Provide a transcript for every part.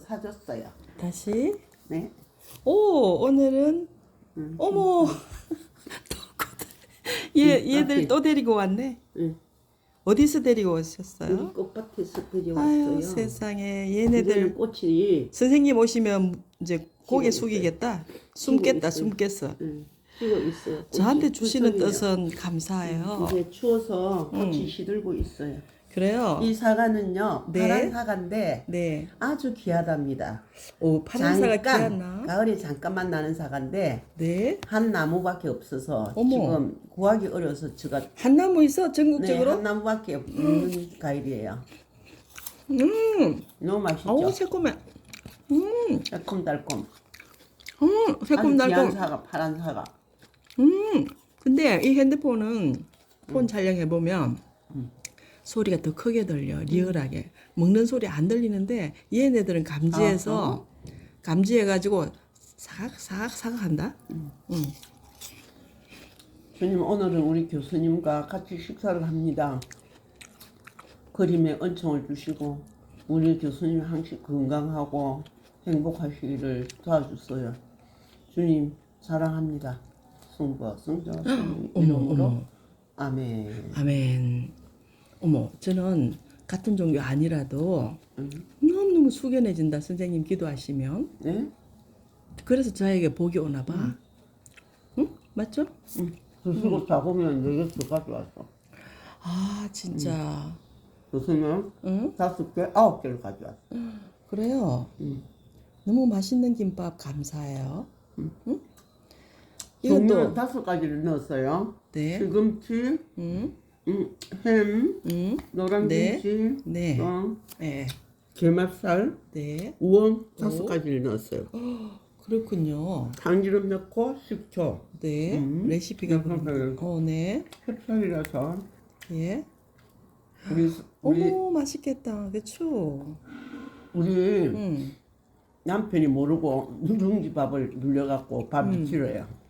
사줬어요. 다시. 네. 오 오늘은 응. 어머 얘 얘들. 또 데리고 왔네. 응. 어디서 데리고 오셨어요? 꽃밭에서 들여왔어요. 아유 세상에 얘네들 꽃이 선생님 오시면 이제 고개. 숙이겠다. 숨겠다. 숨겠어. 응, 피고 있어요. 저한테 주시는. 뜻은 감사해요. 이제 추워서 꽃이 음. 시들고 있어요. 그래요. 이 사과는요 네. 파란 사과인데 네. 아주 귀하답니다. 오 파란 사과 귀하나? 가을에 잠깐만 나는 사과인데 네. 한 나무밖에 없어서 어머. 지금 구하기 어려서 제가 한 나무 있어 네, 전국적으로? 한 나무밖에 없는 과일이에요. 음. 너무 맛있죠. 어우 새콤해. 음. 새콤달콤. 음. 아주 귀한 새콤달콤. 사과, 파란 사과. 음. 근데 이 핸드폰은 폰 촬영해 보면 소리가 더 크게 들려 리얼하게 먹는 소리 안 들리는데 얘네들은 감지해서 감지해 가지고 사각 사각 사각 한다. 음. 주님 오늘은 우리 교수님과 같이 식사를 합니다. 그림에 은총을 주시고 우리 교수님 항상 건강하고 행복하시기를 도와주세요. 주님 사랑합니다. 성부와 성자와 성령 어머 이름으로. 아멘. 아멘. 어머, 저는 같은 종교 아니라도 음. 너무너무 숙연해진다. 선생님 기도하시면. 네? 그래서 저에게 복이 오나 봐. 응? 맞죠? 응. 스스로 잡으면 네개 더 가져왔어. 아, 진짜. 교수님 응? 다섯 개, 아홉 개를 가져왔어. 그래요. 응. 너무 맛있는 김밥 감사해요. 응? 종류는 이것도 다섯 가지를 넣었어요. 네. 시금치, 응? 음, 햄, 응? 노란 네. 김치, 네. 어, 네. 게맛살, 네. 우엉 다섯 오. 가지를 넣었어요. 그렇군요. 참기름 넣고 식초. 네. 음. 레시피가 네, 그런 어, 네. 햇살이라서 예. 우리 우리 어머, 맛있겠다. 그쵸? 우리 응. 남편이 모르고 누룽지 밥을 눌려갖고 밥이. 선생님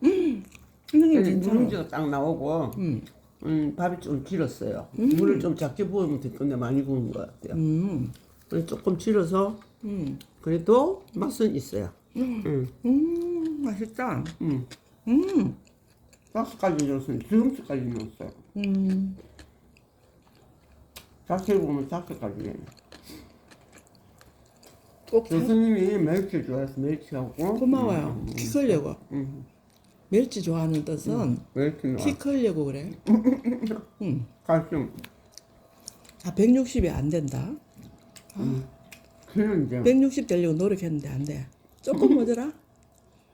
그래서 진짜. 누룽지가 딱 나오고 음. 음, 밥이 좀 길었어요. 물을 좀 작게 부으면 될 건데 많이 부은 것 같아요. 음. 그래서 조금 질어서 음. 그래도 맛은 있어요. 음, 음. 맛있다. 음. 음. 가지 넣었어요. 시금치까지 넣었어요. 음. 자세히 보면 다섯 가지예요. 꼭 사- 교수님이 멸치 좋아해서 멸치하고 고마워요. 음, 키 크려고. 음, 멸치 좋아하는 뜻은 멸치는 키 크려고 그래. 음. 칼슘. 아, 160이 안 된다. 키는 이제 160 되려고 노력했는데 안 돼. 조금 모자라.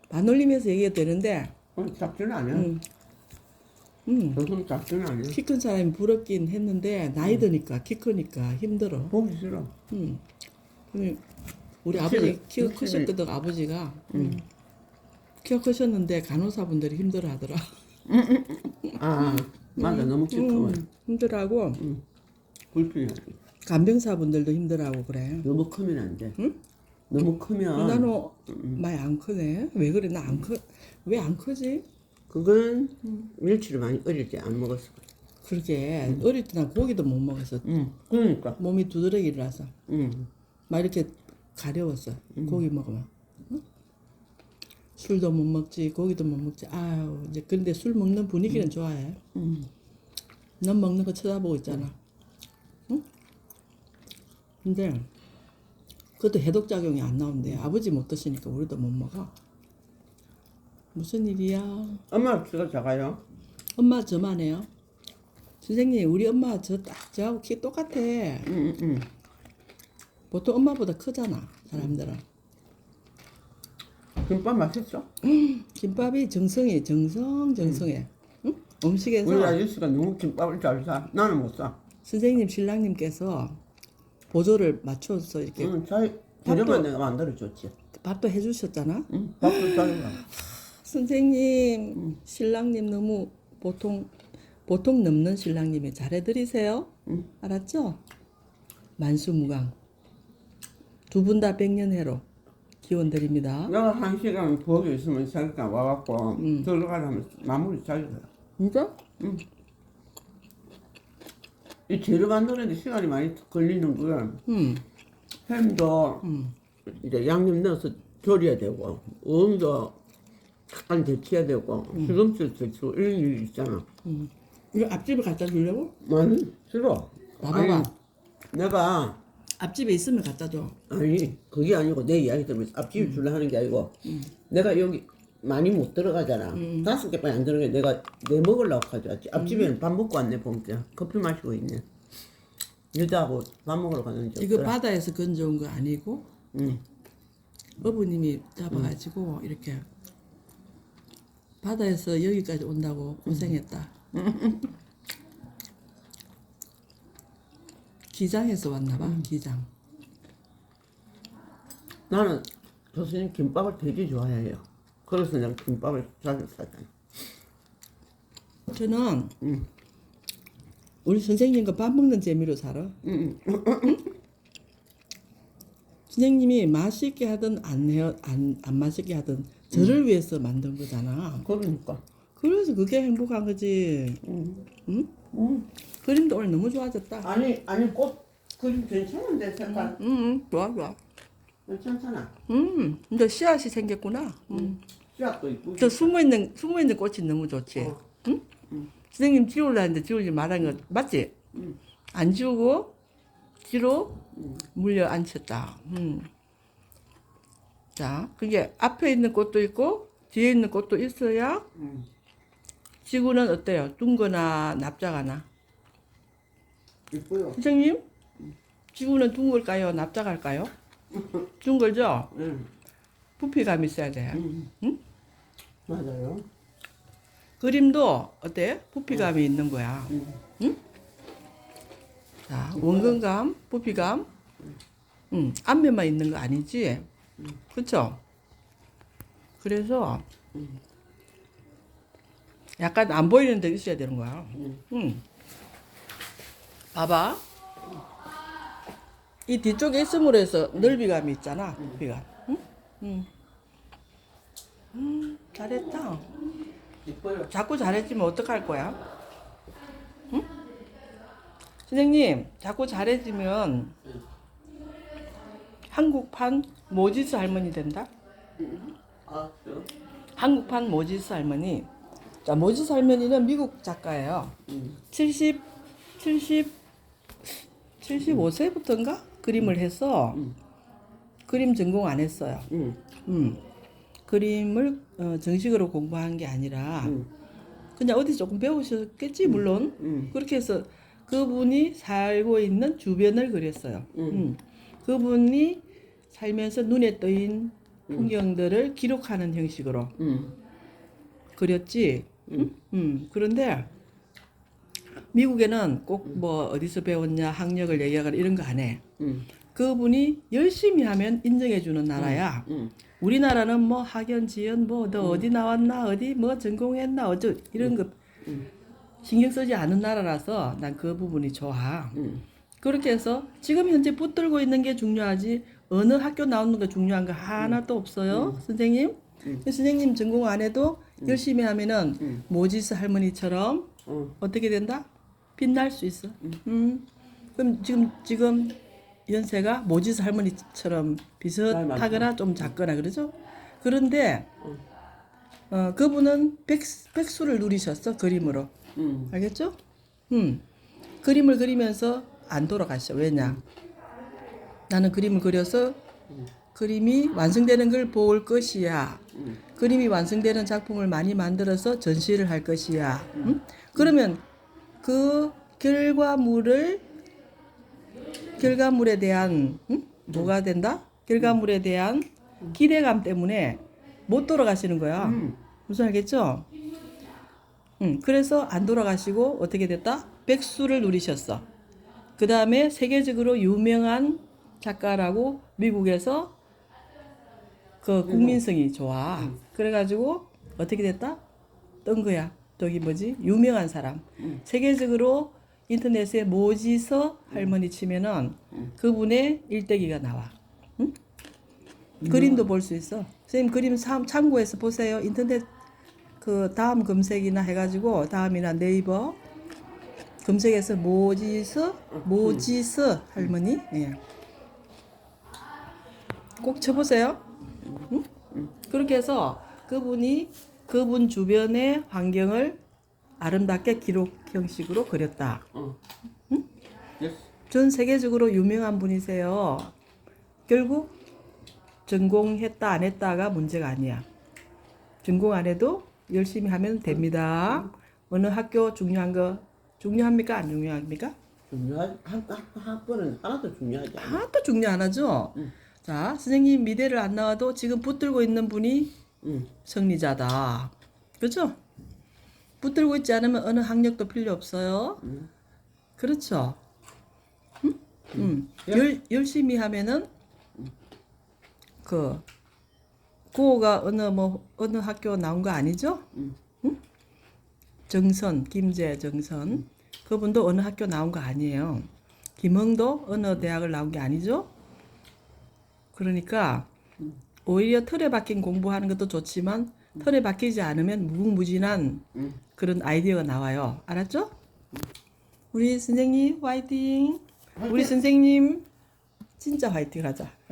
반올림해서 얘기해도 되는데, 어, 작지는 않아요. 음. 음. 교수님 작지는 않아요. 키큰 사람이 부럽긴 했는데, 나이 드니까, 키 크니까 힘들어. 보기 싫어. 음. 근데 우리 아버지 키가 크셨거든 아버지가 음. 키가 크셨는데 간호사분들이 힘들어하더라. 아 맞아 너무 키 크면 음, 힘들어하고 불편하지. 간병사분들도 힘들어하고 그래. 너무 크면 안 돼. 응? 너무 크면 나는 많이 안 크네. 왜 그래? 나 안 크. 왜 안 크지? 그건 멸치를 많이 어릴 때 안 먹었어. 그러게 어릴 때 난 고기도 못 먹었어. 응. 그러니까. 몸이 두드러기라서 응. 막 이렇게 가려웠어. 고기 먹으면. 응? 술도 못 먹지, 고기도 못 먹지. 아유 이제 근데 술 먹는 분위기는 좋아해. 응. 넌 먹는 거 쳐다보고 있잖아. 응? 근데 그것도 해독 작용이 안 나온대. 아버지 못 드시니까 우리도 못 먹어. 무슨 일이야? 엄마 키가 작아요. 엄마 저만 해요. 선생님, 우리 엄마 저 딱 저하고 키 똑같아. 응, 응, 응. 보통 엄마보다 크잖아, 사람들은. 김밥 맛있어? 김밥이 정성이 정성 정성해. 응? 우리 음식에서 아저씨가 너무 김밥을 잘 사. 나는 못 사. 선생님 신랑님께서 보조를 맞춰서 이렇게 응, 자기 재료만 내가 만들어 줬지. 밥도 해주셨잖아. 응, 밥도 자기가. 선생님, 신랑님 너무 보통 보통 넘는 신랑님이 잘해드리세요. 응. 알았죠? 만수무강. 두 분 다 백년해로 기원 드립니다. 내가 한 시간 부엌에 있으면 자기가 와갖고 음. 들어가라면 마무리. 해. 진짜? 이 재료 만드는데 시간이 많이 걸리는 거야. 응. 햄도 음. 이제 양념 넣어서 졸여야 되고 어음도 약간 데쳐야 되고 시금치 데치고 이런 일 있잖아. 이거 앞집에 갖다 주려고? 아니 싫어. 봐봐봐. 아니, 내가 앞집에 있으면 갖다 줘. 아니 그게 아니고 내 이야기 들으면 앞집에 줄라 하는 게 아니고 내가 여기 많이 못 들어가잖아. 다섯 개밖에 안 들어가 내가 내 먹으려고 가져왔지. 앞집에는 밥 먹고 왔네 봉자 커피 마시고 있네. 여자하고 밥 먹으러 갔는데 이거 바다에서 건져온 거 아니고 응. 어부님이 잡아가지고 이렇게 바다에서 여기까지 온다고 고생했다. 기장에서 왔나봐. 기장. 나는 교수님 김밥을 되게 좋아해요 그래서 내가 김밥을 자주 사잖아 저는 응. 우리 선생님과 밥 먹는 재미로 살아. 응. 선생님이 맛있게 하든 안, 해, 안, 안 맛있게 하든 저를 위해서 만든 거잖아. 그러니까 그래서 그게 행복한 거지. 응. 응? 응. 그림도 오늘 너무 좋아졌다. 아니 아니 꽃 그림 괜찮은데 색깔 응, 응, 좋아, 좋아. 괜찮잖아 음, 근데 씨앗이 생겼구나. 음. 씨앗도 이쁘고 저 숨어 있는 숨어 있는 꽃이 너무 좋지. 어. 응? 선생님 지우려 했는데 지우지 말한 거 맞지? 응. 안 지우고 뒤로 물려 앉혔다. 음. 자, 그게 앞에 있는 꽃도 있고 뒤에 있는 꽃도 있어야 응. 지구는 어때요? 둥거나 납작하나? 이뻐요 선생님, 지구는 둥글까요? 납작할까요? 둥글죠? 응. 부피감이 있어야 돼. 응. 응? 맞아요 그림도 어때? 부피감이 있는 거야. 응. 자, 원근감, 부피감. 응, 앞면만 있는 거 아니지? 그쵸? 그래서 약간 안 보이는 데 있어야 되는 거야. 응. 응. 봐봐. 이 뒤쪽에 있음으로 해서 넓이감이 있잖아. 부피감. 응? 응. 음, 잘했다. 이뻐요 자꾸 잘해지면 어떡할 거야? 응? 선생님, 자꾸 잘해지면 한국판 모지스 할머니 된다? 아 그래요? 한국판 모지스 할머니. 자, 모지스 할머니는 미국 작가예요. 응. 70, 70, 75세부터인가? 그림을 해서 음. 그림 전공 안 했어요. 응. 음. 그림을 어, 정식으로 공부한 게 아니라 응. 그냥 어디 조금 배우셨겠지 물론 응. 그렇게 해서 그분이 살고 있는 주변을 그렸어요. 음. 음. 그분이 살면서 눈에 뜨인 풍경들을 기록하는 형식으로 응. 그렸지. 응. 음. 그런데 미국에는 꼭 뭐 어디서 배웠냐 학력을 얘기하거나 이런 거 안 해. 응. 그분이 열심히 하면 인정해 주는 나라야. 응. 우리나라는 뭐 학연 지연 뭐너 어디 나왔나 어디 뭐 전공했나 어쩌 이런 거 응. 신경 쓰지 않은 나라라서 난 그 부분이 좋아. 응. 그렇게 해서 지금 현재 붙들고 있는 게 중요하지 어느 학교 나오는 거 중요한 거 하나도 없어요 선생님 음. 선생님 전공 안 해도 열심히 하면은 음. 모지스 할머니처럼 어. 어떻게 된다 빛날 수 있어 음. 그럼 지금 지금 연세가 모지스 할머니처럼 비슷하거나 좀 작거나 그러죠 그런데 어, 그분은 백, 백수를 누리셨어 그림으로 응. 알겠죠? 음. 그림을 그리면서 안 돌아가셔. 왜냐? 나는 그림을 그려서 그림이 완성되는 걸 볼 것이야. 응. 그림이 완성되는 작품을 많이 만들어서 전시를 할 것이야. 음? 그러면 그 결과물을 결과물에 대한 음? 뭐가 된다? 결과물에 대한 기대감 때문에 못 돌아가시는 거야. 응. 무슨 알겠죠? 응, 그래서 안 돌아가시고 어떻게 됐다? 백수를 누리셨어. 그 다음에 세계적으로 유명한 작가라고 미국에서 그 국민성이 좋아. 그래가지고 어떻게 됐다? 뜬 거야. 저기 뭐지? 유명한 사람. 세계적으로 인터넷에 모지서 할머니 치면은 그분의 일대기가 나와. 응? 그림도 볼 수 있어. 선생님 그림 참, 참고해서 보세요. 인터넷 그 다음 검색이나 해가지고 다음이나 네이버 검색해서 모지서 모지서 할머니 예. 꼭 쳐보세요. 응? 그렇게 해서 그분이 그분 주변의 환경을 아름답게 기록 형식으로 그렸다. 어. 예스. 전 세계적으로 유명한 분이세요. 결국 전공했다 안 했다가 문제가 아니야. 전공 안 해도 열심히 하면 됩니다. 어느 학교 중요한 거 중요합니까 안 중요합니까? 중요한 학, 학, 학번은 하나도 중요하지 않아. 하나도 중요 안 하죠. 응. 자 선생님 미대를 안 나와도 지금 붙들고 있는 분이 응. 승리자다. 그렇죠? 붙들고 있지 않으면 어느 학력도 필요 없어요. 그렇죠? 응? 응. 열, 열심히 하면은 그 구호가 어느 뭐 어느 학교 나온 거 아니죠? 응. 응? 정선 김재 정선 그분도 어느 학교 나온 거 아니에요. 김흥도 어느 대학을 나온 게 아니죠? 그러니까 오히려 틀에 박힌 공부하는 것도 좋지만 틀에 박히지 않으면 무궁무진한 응. 그런 아이디어가 나와요. 알았죠? 우리 선생님 화이팅. 우리 선생님 진짜 화이팅 하자.